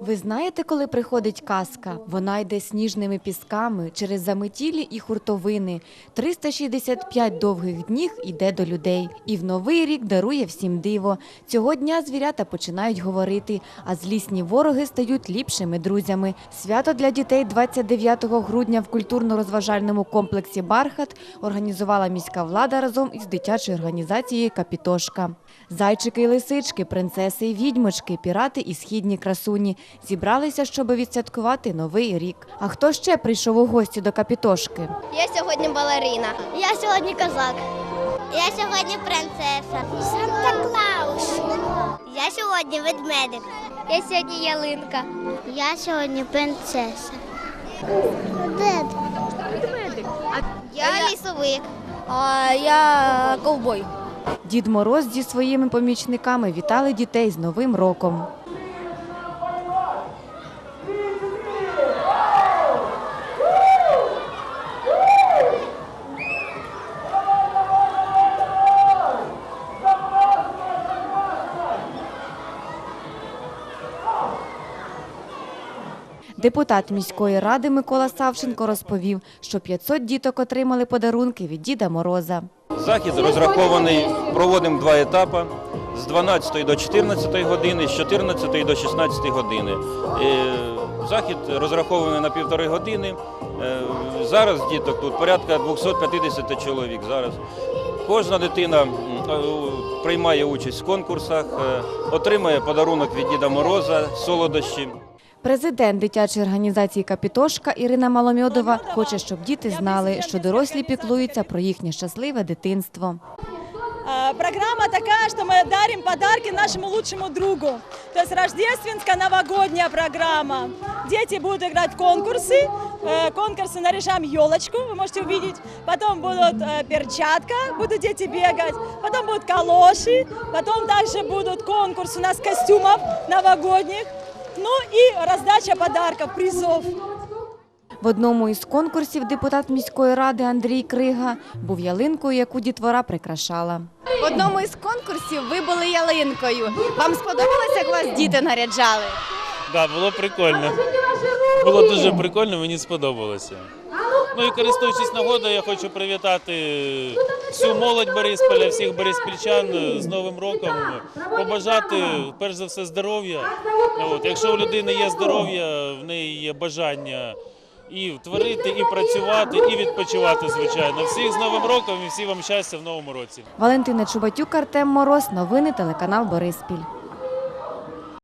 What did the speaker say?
Ви знаєте, коли приходить казка? Вона йде сніжними пісками через заметілі і хуртовини. 365 довгих днів іде до людей. І в новий рік дарує всім диво. Цього дня звірята починають говорити, а злісні вороги стають ліпшими друзями. Свято для дітей 29 грудня в культурно-розважальному комплексі Бархат організувала міська влада разом із дитячою організацією Капітошка. Зайчики і лисички, принцеси і відьмочки, пірати і східні красуні зібралися, щоб відсвяткувати новий рік. А хто ще прийшов у гості до Капітошки? Я сьогодні балерина. Я сьогодні козак. Я сьогодні принцеса. Санта Клаус. Я сьогодні ведмедик. Я сьогодні ялинка. Я сьогодні принцеса. Де? Я лісовик. А я ковбой. Дід Мороз зі своїми помічниками вітали дітей з Новим роком. Депутат міської ради Микола Савченко розповів, що 500 діток отримали подарунки від Діда Мороза. Захід розрахований, проводимо два етапи з 12 до 14 години, з 14 до 16 години. Е, Захід розрахований на півтори години. Е, Зараз діток тут порядка 250 чоловік. Зараз кожна дитина е, приймає участь в конкурсах, отримує подарунок від Діда Мороза, солодощі. Президент дитячої організації Капітошка Ірина Маломьодова хоче, щоб діти знали, що дорослі піклуються про їхнє щасливе дитинство. А, Программа такая, что мы дарим подарки нашему лучшему другу. То есть рождественская новогодняя программа. Дети будут играть в конкурсы. Э, Конкурсы наряжаем елочку, вы можете увидеть. Потом будут э, перчатка, будут дети бегать. Потом будут калоши. Потом также будут конкурсы у нас костюмов новогодних. Ну и раздача подарков, призов. В одному із конкурсів депутат міської ради Андрій Крига був ялинкою, яку дітвора прикрашала. В одному із конкурсів ви були ялинкою. Вам сподобалося, як вас діти наряджали? Так, було прикольно. Було дуже прикольно, мені сподобалося. Ну і користуючись нагодою, я хочу привітати всю молодь Борисполя, всіх бориспільчан з Новим роком. Побажати перш за все здоров'я. От, якщо у людини є здоров'я, в неї є бажання і творити, і працювати, і відпочивати, звичайно. Всіх з Новим роком і всі вам щастя в новому році. Валентина Чубатюк, Артем Мороз. Новини телеканал Бориспіль.